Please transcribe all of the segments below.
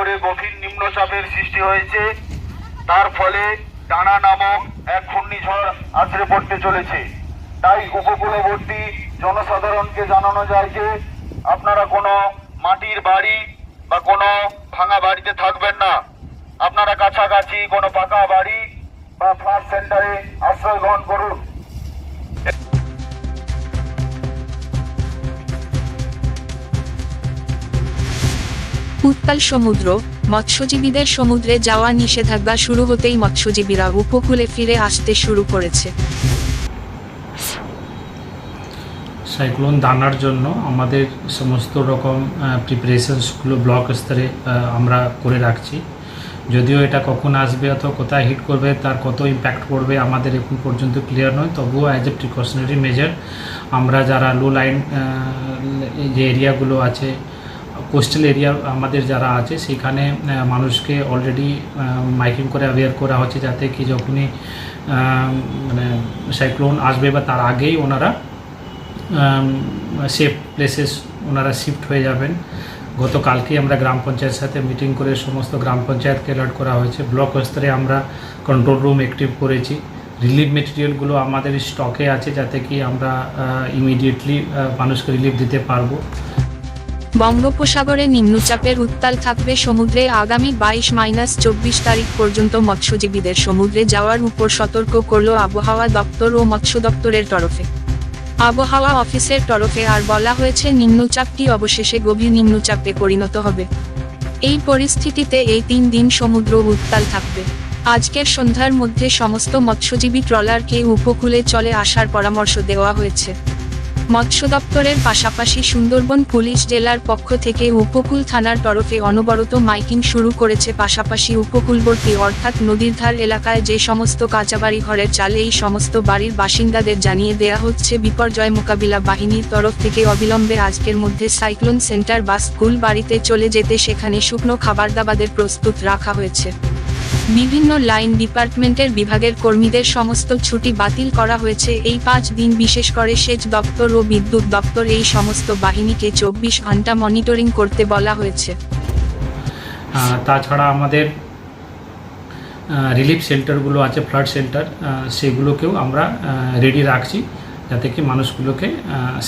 উপকূলে গভীর নিম্নচাপের সৃষ্টি হয়েছে, তার ফলে টানা নামক এক ঘূর্ণিঝড় আছড়ে পড়তে চলেছে। তাই উপকূলবর্তী জনসাধারণকে জানানো যায় যে, আপনারা কোনো মাটির বাড়ি বা কোনো ভাঙা বাড়িতে থাকবেন না। আপনারা কাছাকাছি কোনো পাকা বাড়ি বা ফ্ল্যাট সেন্টারে আশ্রয় গ্রহণ করুন। উত্তাল সমুদ্র, মৎস্যজীবীদের সমুদ্রে যাওয়া নিষেধাজ্ঞা শুরু হতেই মৎস্যজীবীরা উপকূলে ফিরে আসতে শুরু করেছে। সাইক্লোন দানার জন্য আমাদের সমস্ত রকম প্রিপারেশনসগুলো ব্লক স্তরে আমরা করে রাখছি। যদিও এটা কখন আসবে অথবা কোথায় হিট করবে, তার কত ইম্প্যাক্ট পড়বে আমাদের এখন পর্যন্ত ক্লিয়ার নয়। তবুও অ্যাজ এ প্রিকশনারি মেজার আমরা যারা লো লাইন যে এরিয়াগুলো আছে কোস্টাল এরিয়া আমাদের যারা আছে, সেখানে মানুষকে অলরেডি মাইকিং করে অ্যাওয়ার করা হচ্ছে যাতে কি যখনই মানে সাইক্লোন আসবে বা তার আগেই ওনারা সেফ প্লেসেস ওনারা শিফট হয়ে যাবেন। গতকালকেই আমরা গ্রাম পঞ্চায়েতের সাথে মিটিং করে সমস্ত গ্রাম পঞ্চায়েতকে অ্যালার্ট করা হয়েছে। ব্লক স্তরে আমরা কন্ট্রোল রুম অ্যাক্টিভ করেছি। রিলিফ মেটেরিয়ালগুলো আমাদের স্টকে আছে যাতে কি আমরা ইমিডিয়েটলি মানুষকে রিলিফ দিতে পারব। বঙ্গোপসাগরে নিম্নচাপের উত্তাল থাকবে সমুদ্রে আগামী বাইশ মাইনাস চব্বিশ তারিখ পর্যন্ত মৎস্যজীবীদের সমুদ্রে যাওয়ার উপর সতর্ক করল আবহাওয়া দপ্তর ও মৎস্য দপ্তরের তরফে। আবহাওয়া অফিসের তরফে আর বলা হয়েছে নিম্নচাপটি অবশেষে গভীর নিম্নচাপে পরিণত হবে। এই পরিস্থিতিতে এই তিন দিন সমুদ্র উত্তাল থাকবে। আজকের সন্ধ্যার মধ্যে সমস্ত মৎস্যজীবী ট্রলারকে উপকূলে চলে আসার পরামর্শ দেওয়া হয়েছে। মৎস্য দপ্তরের পাশাপাশি সুন্দরবন পুলিশ জেলার পক্ষ থেকে উপকূল থানার তরফে অনবরত মাইকিং শুরু করেছে। পাশাপাশি উপকূলবর্তী অর্থাৎ নদীর ধার এলাকায় যে সমস্ত কাঁচাবাড়ি ঘরের চালে এই সমস্ত বাড়ির বাসিন্দাদের জানিয়ে দেয়া হচ্ছে, বিপর্যয় মোকাবিলা বাহিনীর তরফ থেকে অবিলম্বে আজকের মধ্যে সাইক্লোন সেন্টার বা স্কুল বাড়িতে চলে যেতে সেখানে শুকনো খাবার দাবাদের প্রস্তুত রাখা হয়েছে। বিভিন্ন লাইন ডিপার্টমেন্টের বিভাগের কর্মীদের সমস্ত ছুটি বাতিল করা হয়েছে। এই পাঁচ দিন বিশেষ করে সেচ দপ্তর ও বিদ্যুৎ দপ্তর এই সমস্ত বাহিনীকে চব্বিশ ঘণ্টা মনিটরিং করতে বলা হয়েছে। তাছাড়া আমাদের রিলিফ শেল্টারগুলো আছে, ফ্লাড শেল্টার সেগুলোকেও আমরা রেডি রাখছি, যাতে কি মানুষগুলোকে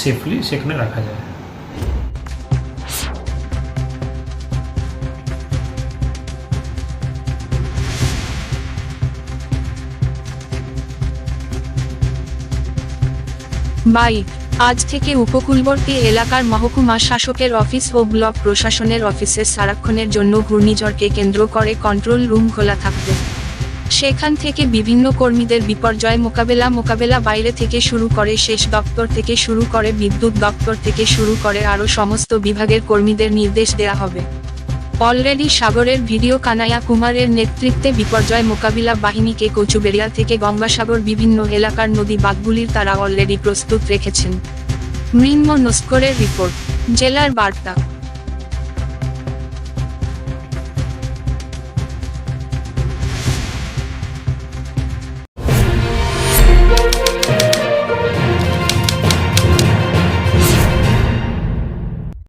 সেফলি সেখানে রাখা যায়। বাইক আজ থেকে উপকূলবর্তী এলাকার মহকুমা শাসকের অফিস ও ব্লক প্রশাসনের অফিসে সারাক্ষণের জন্য ঘূর্ণিঝড়কে কেন্দ্র করে কন্ট্রোল রুম খোলা থাকবে। সেখান থেকে বিভিন্ন কর্মীদের বিপর্যয় মোকাবেলা মোকাবেলা বাইরে থেকে শুরু করে শেষ দপ্তর থেকে শুরু করে বিদ্যুৎ দপ্তর থেকে শুরু করে আরও সমস্ত বিভাগের কর্মীদের নির্দেশ দেয়া হবে। অলরেডি সাগরের ভিডিও কানাইয়া কুমারের নেতৃত্বে বিপর্যয় মোকাবিলা বাহিনীকে কচুবেড়িয়া থেকে গঙ্গাসাগর বিভিন্ন এলাকার নদী বাঁধগুলির তারা অলরেডি প্রস্তুত রেখেছেন। মৃন্ম নস্করের রিপোর্ট, জেলার বার্তা।